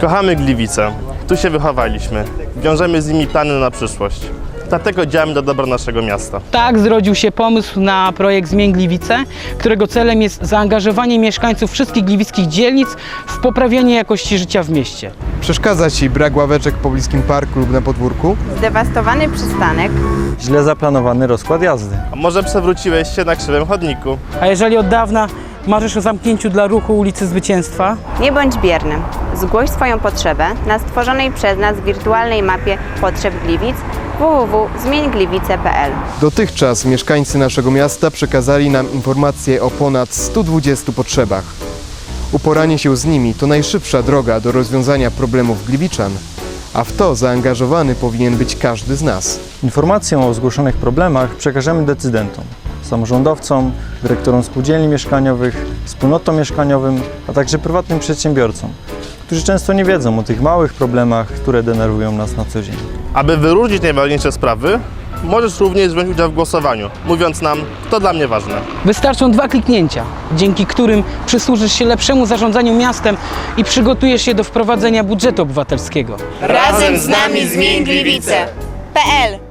Kochamy Gliwice. Tu się wychowaliśmy. Wiążemy z nimi plany na przyszłość. Dlatego działamy dla dobra naszego miasta. Tak zrodził się pomysł na projekt Zmień Gliwice, którego celem jest zaangażowanie mieszkańców wszystkich gliwickich dzielnic w poprawianie jakości życia w mieście. Przeszkadza Ci brak ławeczek w pobliskim parku lub na podwórku? Zdewastowany przystanek, Źle zaplanowany rozkład jazdy. A może przewróciłeś się na krzywym chodniku? A jeżeli od dawna marzysz o zamknięciu dla ruchu ulicy Zwycięstwa, nie bądź bierny. Zgłoś swoją potrzebę na stworzonej przez nas wirtualnej mapie potrzeb Gliwic www.zmieńgliwice.pl Dotychczas mieszkańcy naszego miasta przekazali nam informacje o ponad 120 potrzebach. Uporanie się z nimi to najszybsza droga do rozwiązania problemów gliwiczan, a w to zaangażowany powinien być każdy z nas. Informację o zgłoszonych problemach przekażemy decydentom, samorządowcom, dyrektorom spółdzielni mieszkaniowych, wspólnotom mieszkaniowym, a także prywatnym przedsiębiorcom, którzy często nie wiedzą o tych małych problemach, które denerwują nas na co dzień. Aby wyróżnić najważniejsze sprawy, możesz również wziąć udział w głosowaniu, mówiąc nam, to dla mnie ważne. wystarczą dwa kliknięcia, dzięki którym przysłużysz się lepszemu zarządzaniu miastem i przygotujesz się do wprowadzenia budżetu obywatelskiego. Razem z nami zmień Gliwice.pl